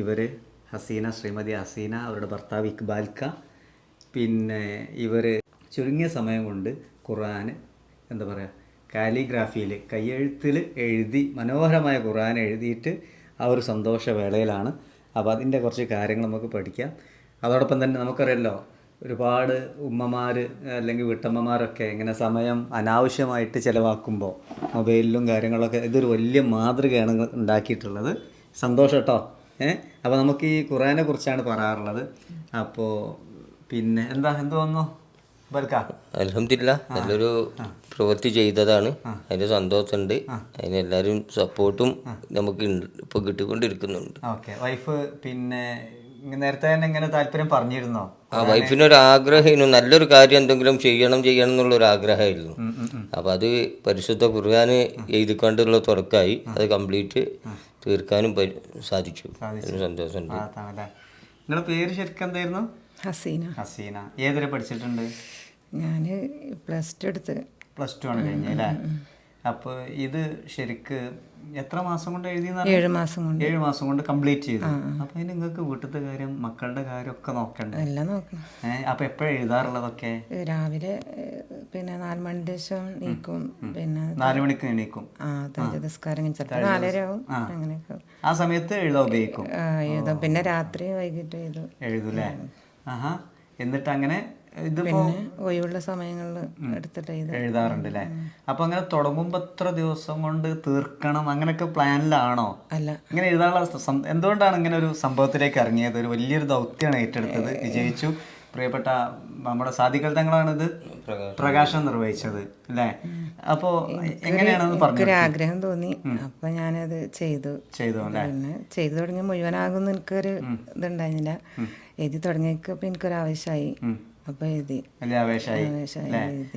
ഇവർ ഹസീന ശ്രീമതി ഹസീന അവരുടെ ഭർത്താവ് ഇക്ബാൽക്ക പിന്നെ ഇവർ ചുരുങ്ങിയ സമയം കൊണ്ട് ഖുർആൻ എന്താ പറയുക കാലിഗ്രാഫിയിൽ കയ്യെഴുത്തിൽ എഴുതി മനോഹരമായ ഖുർആൻ എഴുതിയിട്ട് ആ ഒരു സന്തോഷവേളയിലാണ്. അപ്പോൾ അതിന്റെ കുറച്ച് കാര്യങ്ങൾ നമുക്ക് പഠിക്കാം. അതോടൊപ്പം തന്നെ നമുക്കറിയാലോ ഒരുപാട് ഉമ്മമാർ അല്ലെങ്കിൽ വീട്ടമ്മമാരൊക്കെ ഇങ്ങനെ സമയം അനാവശ്യമായിട്ട് ചിലവാക്കുമ്പോൾ മൊബൈലിലും കാര്യങ്ങളൊക്കെ ഇതൊരു വലിയ മാതൃകയാണ് ഉണ്ടാക്കിയിട്ടുള്ളത്. സന്തോഷം കേട്ടോ. ഏഹ് അപ്പോൾ നമുക്ക് ഈ ഖുറാനെ കുറിച്ചാണ് പറയാറുള്ളത്. അപ്പോൾ പിന്നെ എന്താ എന്ത് വന്നു? അലഹമില്ല നല്ലൊരു പ്രവൃത്തി ചെയ്തതാണ്. അതിന്റെ സന്തോഷമുണ്ട്. അതിന് എല്ലാവരും സപ്പോർട്ടും നമുക്ക് ഇപ്പൊ കിട്ടിക്കൊണ്ടിരിക്കുന്നുണ്ട്. ഓക്കെ. വൈഫ് പിന്നെ നേരത്തെ തന്നെ ഇങ്ങനെ താല്പര്യം പറഞ്ഞിരുന്നോ? ആ വൈഫിന് ഒരു ആഗ്രഹമായിരുന്നു നല്ലൊരു കാര്യം എന്തെങ്കിലും ചെയ്യണം ചെയ്യണം എന്നുള്ള ഒരു ആഗ്രഹമായിരുന്നു അപ്പൊ അത് പരിശുദ്ധ ഖുർആന് എഴുതിക്കൊണ്ടുള്ള തുടക്കമായി അത് കംപ്ലീറ്റ് തീർക്കാനും സാധിച്ചു. സന്തോഷമുണ്ട്. നിങ്ങളുടെ പേര് ശരിക്കും എന്തായിരുന്നു? ഹസീന. ഹസീന. ഏതുവരെ പഠിച്ചിട്ടുണ്ട്? ഞാൻ പ്ലസ് ടു എടുത്ത്. പ്ലസ് ടു ആണ് കഴിഞ്ഞത് അല്ലേ? അപ്പോൾ ഇത് ശരിക്ക് എത്ര മാസം കൊണ്ട് എഴുതി ഏഴ് മാസം കൊണ്ട്. ഏഴ് മാസം കൊണ്ട് കംപ്ലീറ്റ് ചെയ്തു. അപ്പൊ അതിന് നിങ്ങൾക്ക് വീട്ടിലത്തെ കാര്യം മക്കളുടെ കാര്യം ഒക്കെ നോക്കണ്ടേ? എല്ലാം നോക്കണം. ഏഹ് അപ്പൊ എപ്പോഴാണ് എഴുതാറുള്ളതൊക്കെ? രാവിലെ പിന്നെ നാല് മണി ദിവസം നീക്കും പിന്നെ നാല് മണിക്ക് എണീക്കും. അങ്ങനെയൊക്കെ. ആ സമയത്ത് എഴുതാൻ ഉപയോഗിക്കും. എഴുതും. പിന്നെ രാത്രി വൈകിട്ട് എഴുതും. എഴുതൂലേ ആഹാ. എന്നിട്ട് അങ്ങനെ പിന്നെ ഒഴിവുള്ള സമയങ്ങളിൽ എടുത്തിട്ട് എഴുതും. എഴുതാറുണ്ട് അല്ലേ അപ്പൊ അങ്ങനെ തുടങ്ങുമ്പോ എത്ര ദിവസം കൊണ്ട് തീർക്കണം? അങ്ങനെയൊക്കെ പ്ലാനിലാണോ? അല്ല. ഇങ്ങനെ എഴുതാനുള്ള എന്തുകൊണ്ടാണ് ഇങ്ങനെ ഒരു സംഭവത്തിലേക്ക് ഇറങ്ങിയത്? ഒരു വലിയൊരു ദൗത്യമാണ് ഏറ്റെടുത്തത്. വിജയിച്ചു. പ്രിയപ്പെട്ട നമ്മുടെ സാധികൾ തങ്ങളാണിത് പ്രകാശം. നിർവഹിച്ചത് അല്ലേ? അപ്പോ എങ്ങനെയാണെന്ന് പറഞ്ഞു ഒരു ആഗ്രഹം തോന്നി. അപ്പൊ ഞാനത് ചെയ്തു. ചെയ്തു പിന്നെ ചെയ്തു തുടങ്ങി മുഴുവനാകുന്ന എനിക്കൊരു ഇതുണ്ടായിരുന്നില്ല. എഴുതി തുടങ്ങിയപ്പോ എനിക്കൊരു ആവശ്യമായി അപ്പൊ എഴുതി.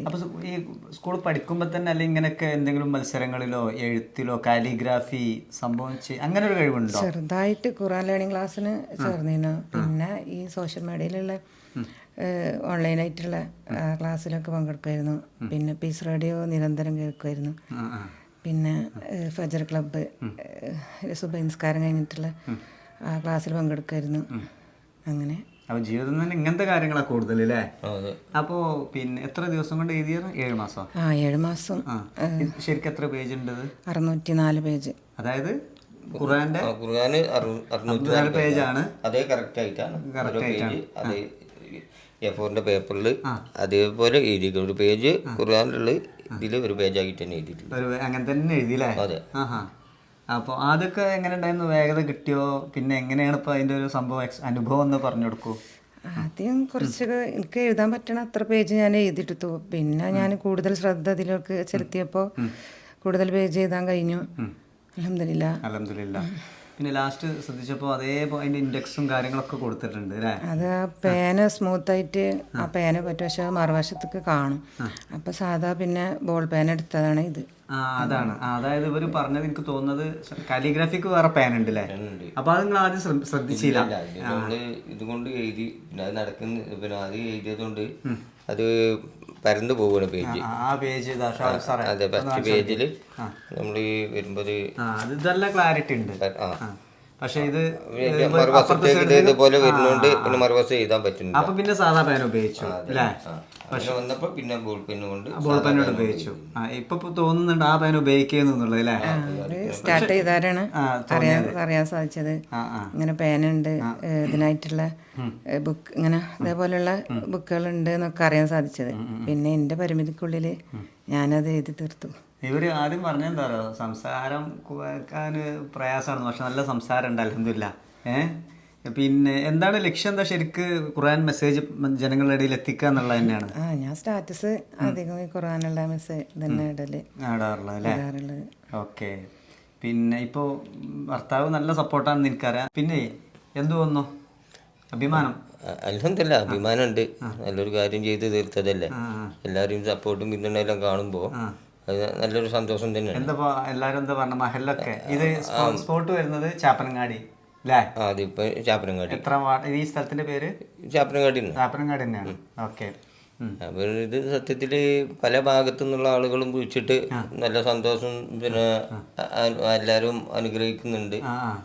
അപ്പൊ ഈ സ്കൂൾ പഠിക്കുമ്പോ തന്നെ അല്ലെങ്കിൽ ഇങ്ങനെയൊക്കെ എന്തെങ്കിലും മത്സരങ്ങളിലോ എഴുത്തിലോ കാലിഗ്രാഫി സംഭവം അങ്ങനെ ഒരു കഴിവുണ്ടോ? ചെറുതായിട്ട് ഖുറാൻ ലേണിംഗ് ക്ലാസ്സിന് ചേർന്നിരുന്നു പിന്നെ ഈ സോഷ്യൽ മീഡിയയിലുള്ള ഓൺലൈനായിട്ടുള്ള ക്ലാസ്സിലൊക്കെ പങ്കെടുക്കുമായിരുന്നു പിന്നെ പീസ് റേഡിയോ നിരന്തരം കേൾക്കുമായിരുന്നു. പിന്നെ ഫജർ ക്ലബ്ബ് സുബ നിസ്കാരം കഴിഞ്ഞിട്ടുള്ള ആ ക്ലാസ്സിൽ പങ്കെടുക്കുമായിരുന്നു അങ്ങനെ അപ്പൊ ജീവിതം തന്നെ ഇങ്ങനത്തെ കാര്യങ്ങളാ കൂടുതൽ അല്ലേ അപ്പോ പിന്നെ എത്ര ദിവസം കൊണ്ട് എഴുതിയത്? ഏഴ് മാസം? ആ ഏഴ് മാസം. ശരിക്കും എത്ര പേജ് ഉണ്ട്? അറുന്നൂറ്റി നാല് പേജ്. അതായത് ഖുർആന്റെ? ഖുർആന് അറു- അറുന്നൂറ്റി നാല് പേജാണ്. അതേ കറക്റ്റ് ആയിട്ടാണ്. കറക്റ്റ് ആയിട്ടാണ്. അതേ എ ഫോറിന്റെ പേപ്പറിൽ അതേപോലെ എഴുതി ഒരു പേജ് ഖുർആാനുള്ള ഇതിൽ ഒരു പേജ് ആയിട്ട് തന്നെ എഴുതിയിട്ടുണ്ട് അങ്ങനെ തന്നെ എഴുതിയില്ലേ അതെ. ആഹാ അപ്പൊ ആദ്യമൊക്കെ എങ്ങനെ ഉണ്ടായിരുന്നു വേഗത കിട്ടിയോ? പിന്നെ എങ്ങനെയാണ് ഇപ്പൊ അതിന്റെ ഒരു സംഭവം അനുഭവം എന്ന് പറഞ്ഞു കൊടുക്കൂ. ആദ്യം കുറച്ച് എനിക്ക് എഴുതാൻ പറ്റണ അത്ര പേജ് ഞാൻ എഴുതിയെടുത്തു പിന്നെ ഞാൻ കൂടുതൽ ശ്രദ്ധ അതിലേക്ക് ചെലുത്തിയപ്പോൾ കൂടുതൽ പേജ് എഴുതാൻ കഴിഞ്ഞു. അലഹമില്ല അലഹമില്ല പിന്നെ ലാസ്റ്റ് ശ്രദ്ധിച്ചപ്പോൾ അതേ അതിന്റെ ഇൻഡെക്സും കാര്യങ്ങളൊക്കെ കൊടുത്തിട്ടുണ്ട് അല്ലേ അത് പേന സ്മൂത്ത് ആയിട്ട് ആ പേന പറ്റും പക്ഷെ മറുവശത്തേക്ക് കാണും. അപ്പൊ സാധാ പിന്നെ ബോൾ പേന എടുത്തതാണ് ഇത്. ആ അതാണ്. അതായത് ഇവർ പറഞ്ഞത് എനിക്ക് തോന്നുന്നത് കാലിഗ്രാഫിക്ക് വേറെ പേന ഉണ്ട് അല്ലേ അപ്പൊ അത് നിങ്ങൾ ആദ്യം ശ്രദ്ധ- ശ്രദ്ധിച്ചില്ല. നമ്മൾ ഇതുകൊണ്ട് എഴുതി പിന്നെ അത് നടക്കുന്ന പിന്നെ അത് എഴുതിയതുകൊണ്ട് അത് പരന്നു പോവാണ് പേജ്. ആ, അതെ ഫസ്റ്റ് പേജിൽ നമ്മൾ വരുമ്പോൾ ഇതെല്ലാം ക്ലാരിറ്റി ഉണ്ട്. ആ. പക്ഷെ ഇത് മറുവശത്തേക്ക് ഇത് ഇതുപോലെ വരുന്നുണ്ട് പിന്നെ മറുവശം എഴുതാൻ പറ്റുന്നില്ല. അപ്പൊ പിന്നെ സാധാ പേന ഉപയോഗിച്ചു അല്ലേ? വന്നപ്പോ പിന്നെ ബോൾ പെന്ന് കൊണ്ട് ബോൾ പേനോട് ഉപയോഗിച്ചു. ആ ഇപ്പൊ തോന്നുന്നുണ്ട് ആ പേന ഉപയോഗിക്കുന്നുള്ളത് അല്ലേ? സ്റ്റാർട്ട് ചെയ്താരാണ്? അറിയാൻ അറിയാൻ സാധിച്ചത്. ഇങ്ങനെ പേനുണ്ട് ഉണ്ട് ഇതിനായിട്ടുള്ള ബുക്ക് ഇങ്ങനെ അതേപോലെയുള്ള ബുക്കുകൾ ഉണ്ട് എന്നൊക്കെ അറിയാൻ സാധിച്ചത്. പിന്നെ എന്റെ പരിമിതിക്കുള്ളിൽ ഞാനത് എഴുതി തീർത്തു. ഇവർ ആദ്യം പറഞ്ഞെന്താ പറയുക സംസാരം വെക്കാൻ പ്രയാസമാണ് പക്ഷെ നല്ല സംസാരം ഉണ്ട് അലഹമില്ല ഏഹ് പിന്നെ എന്താണ് ലക്ഷ്യം? എന്താ ശരിക്ക് ഖുറാൻ മെസ്സേജ് ജനങ്ങളുടെ ഇടയിൽ എത്തിക്കുക എന്നുള്ളത് തന്നെയാണ്. ആ ഞാൻ സ്റ്റാറ്റസ് അധികം ഈ ഖുറാനുള്ള മെസ്സേജ് തന്നെ ഇടൽ. ഇടാറുള്ളത്. ഓക്കെ. പിന്നെ ഇപ്പോൾ ഭർത്താവ് നല്ല സപ്പോർട്ടാണെന്ന് എനിക്കറിയാം. പിന്നെ എന്തു തോന്നുന്നു അഭിമാനം. അലഹമില്ല അഭിമാനമുണ്ട്. നല്ലൊരു കാര്യം ചെയ്ത് തീർത്തതല്ലേ? ആ. സപ്പോർട്ടും പിന്തുണയെല്ലാം കാണുമ്പോൾ അത് നല്ലൊരു സന്തോഷം തന്നെയാണ്. എന്താ എല്ലാരും എന്താ പറഞ്ഞ? മഹലൊക്കെ. ഇത് സ്പോ- സ്പോട്ട് വരുന്നത് ചാപ്പനങ്ങാടി അല്ലേ അതിപ്പോ ചാപ്പനങ്ങാടി. എത്ര ഈ സ്ഥലത്തിന്റെ പേര്? ചാപ്പനങ്ങാടി ചാപ്പനങ്ങാടി തന്നെയാണ്. ഓക്കെ. അപ്പൊ ഇത് സത്യത്തിൽ പല ഭാഗത്തു നിന്നുള്ള ആളുകളും വിളിച്ചിട്ട് നല്ല സന്തോഷം പിന്നെ എല്ലാരും അനുഗ്രഹിക്കുന്നുണ്ട്.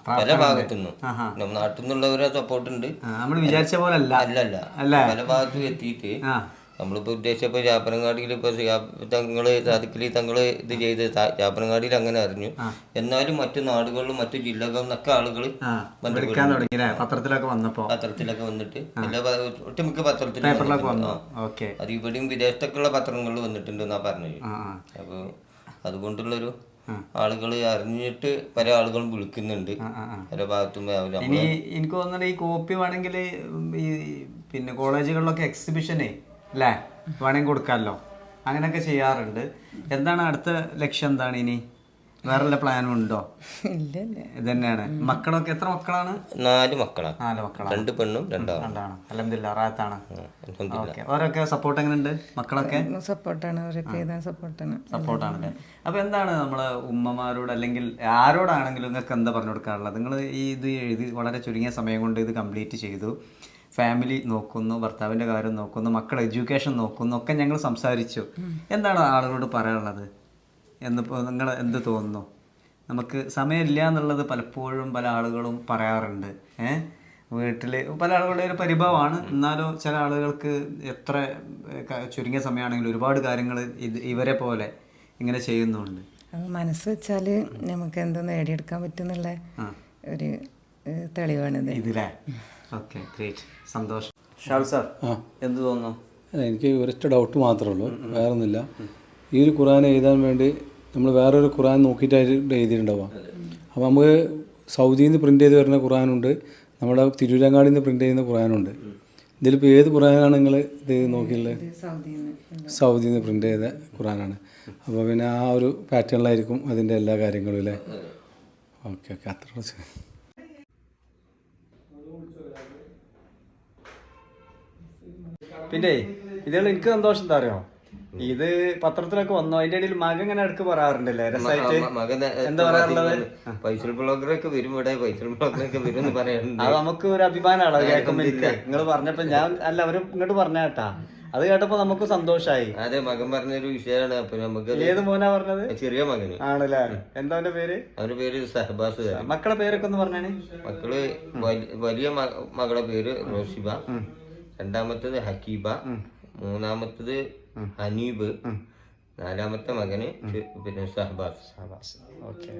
പല ഭാഗത്തു നിന്നും നമ്മുടെ നാട്ടിൽ നിന്നുള്ളവരെ സപ്പോർട്ട് ഉണ്ട് നമ്മൾ വിചാരിച്ച പോലെ അല്ല. അല്ല? പല ഭാഗത്തും എത്തിയിട്ട് ആ ഉദ്ദേശിച്ചപ്പോൾ ഉദ്ദേശിച്ചപ്പോ ചാപ്പനങ്ങാടിയിൽ ഇപ്പോൾ തങ്ങൾ സാധിക്കലി തങ്ങൾ ഇത് ചെയ്ത് ചാപ്പനങ്ങാടിയിൽ അങ്ങനെ അറിഞ്ഞു. എന്നാലും മറ്റു നാടുകളിലും മറ്റു ജില്ലകളിൽ നിന്നൊക്കെ ആളുകൾ ആ വിളിക്കാൻ തുടങ്ങി പത്രത്തിലൊക്കെ വന്നപ്പോ? പത്രത്തിലൊക്കെ വന്നിട്ട്. എല്ലാ ഒട്ടുമിക്ക ആ. അത് ഇവിടെയും വിദേശത്തൊക്കെയുള്ള പത്രങ്ങളിൽ വന്നിട്ടുണ്ട് എന്നാ പറഞ്ഞത്. ആ ആ. അപ്പൊ അതുകൊണ്ടുള്ളൊരു ആളുകൾ അറിഞ്ഞിട്ട് പല ആളുകളും വിളിക്കുന്നുണ്ട്. പല ഭാഗത്തും ഇനി എനിക്ക് തോന്നുന്നുണ്ട് ഈ കോപ്പി വേണമെങ്കിൽ ഈ പിന്നെ കോളേജുകളിലൊക്കെ എക്സിബിഷനെ അല്ലേ വേണമെങ്കിൽ കൊടുക്കാമല്ലോ അങ്ങനെയൊക്കെ ചെയ്യാറുണ്ട്. എന്താണ് അടുത്ത ലക്ഷ്യം എന്താണ് ഇനി? വേറെ വല്ല പ്ലാനും ഉണ്ടോ? ഇല്ല ഇത് തന്നെയാണ് മക്കളൊക്കെ എത്ര മക്കളാണ്? നാല് മക്കളാണ് നാല് മക്കളാണ്. രണ്ട് പെണ്ണും രണ്ടാണ്. രണ്ടാണ്? അലഹമില്ല റാത്താണ് അവരൊക്കെ സപ്പോർട്ട് എങ്ങനെയുണ്ട് മക്കളൊക്കെ? സപ്പോർട്ടാണ് അവരൊക്കെ സപ്പോർട്ടാണ്. സപ്പോർട്ടാണല്ലേ? അപ്പൊ എന്താണ് നമ്മളെ ഉമ്മമാരോട് അല്ലെങ്കിൽ ആരോടാണെങ്കിലും നിങ്ങൾക്ക് എന്താ പറഞ്ഞു കൊടുക്കാറുള്ളത് നിങ്ങൾ ഈ ഇത് എഴുതി വളരെ ചുരുങ്ങിയ സമയം കൊണ്ട് ഇത് കംപ്ലീറ്റ് ചെയ്തു. ഫാമിലി നോക്കുന്നു ഭർത്താവിന്റെ കാര്യം നോക്കുന്നു മക്കൾ എഡ്യൂക്കേഷൻ നോക്കുന്നു ഒക്കെ ഞങ്ങൾ സംസാരിച്ചു. എന്താണ് ആളുകളോട് പറയാനുള്ളത്? എന്നിപ്പോൾ നിങ്ങൾ എന്ത് തോന്നുന്നു? നമുക്ക് സമയമില്ല എന്നുള്ളത് പലപ്പോഴും പല ആളുകളും പറയാറുണ്ട്. ഏഹ് വീട്ടിൽ പല ആളുകളുടെ ഒരു പരിഭവമാണ്. എന്നാലും ചില ആളുകൾക്ക് എത്ര ചുരുങ്ങിയ സമയമാണെങ്കിലും ഒരുപാട് കാര്യങ്ങൾ ഇത് ഇവരെ പോലെ ഇങ്ങനെ ചെയ്യുന്നുണ്ട്. മനസ്സ് വെച്ചാൽ നമുക്ക് എന്തോ നേടിയെടുക്കാൻ പറ്റുന്നുള്ള ഒരു തെളിവാണിത്. ഇതിലെ? ഓക്കെ ഗ്രേറ്റ് സന്തോഷം. ഷാൾ സാർ എന്ത് തോന്നുന്നു? എനിക്ക് ഒരൊറ്റ ഡൗട്ട് മാത്രമേ ഉള്ളൂ വേറെ ഒന്നുമില്ല ഈ ഒരു ഖുറാൻ എഴുതാൻ വേണ്ടി നമ്മൾ വേറൊരു ഖുറാൻ നോക്കിയിട്ടായിട്ട് എഴുതിയിട്ടുണ്ടാവാം. അപ്പോൾ നമുക്ക് സൗദിയിൽ നിന്ന് പ്രിന്റ് ചെയ്ത് വരുന്ന ഖുറാനുണ്ട് നമ്മുടെ തിരൂരങ്ങാടിയിൽ നിന്ന് പ്രിന്റ് ചെയ്യുന്ന ഖുറാനുണ്ട് ഇതിലിപ്പോൾ ഏത് ഖുറാനാണ് നിങ്ങൾ ഇത് നോക്കിയുള്ളത് സൗദിയിൽ നിന്ന് സൗദിയിൽ നിന്ന് പ്രിന്റ് ചെയ്ത ഖുറാനാണ് അപ്പോൾ പിന്നെ ആ ഒരു പാറ്റേണിലായിരിക്കും അതിന്റെ എല്ലാ കാര്യങ്ങളും അല്ലേ? ഓക്കെ ഓക്കെ അത്ര പിന്നെ ഇതുകൾ എനിക്ക് സന്തോഷം എന്താ അറിയോ? ഇത് പത്രത്തിലൊക്കെ വന്നു. അതിന്റെ ഇടയിൽ മകൻ ഇങ്ങനെ അടുക്ക് പറയാറുണ്ടല്ലേ? രസമായിട്ട് എന്താ പറയാറുള്ളത്? പൈസൽ ബ്ലോഗറൊക്കെ വരും ഇവിടെ പൈസൽ ബ്ലോഗറൊക്കെ വരും എന്ന് പറയാറുണ്ട്. അത് നമുക്ക് ഒരു അഭിമാനമാണോ? കേൾക്കുമ്പോ നിങ്ങൾ പറഞ്ഞപ്പോ ഞാൻ അല്ല അവർ ഇങ്ങോട്ട് പറഞ്ഞ കേട്ടാ. അത് കേട്ടപ്പോ നമുക്ക് സന്തോഷായി. അതെ മകൻ പറഞ്ഞൊരു വിഷയമാണ്. അപ്പൊ നമുക്ക് ഏത് മോനാ പറഞ്ഞത്? ചെറിയ മകന്. ആണല്ലേ? എന്താ അവന്റെ പേര്? അവന്റെ പേര് സഹബാസ്. മക്കളെ പേരൊക്കെ ഒന്ന് പറഞ്ഞാണ് മക്കൾ വലിയ മകളെ മകളുടെ പേര് റോഷിബ. രണ്ടാമത്തത് ഹക്കീബ മൂന്നാമത്തത് ഹനീബ് നാലാമത്തെ മകന് പിന്നെ സഹബാസ് ഓക്കെ.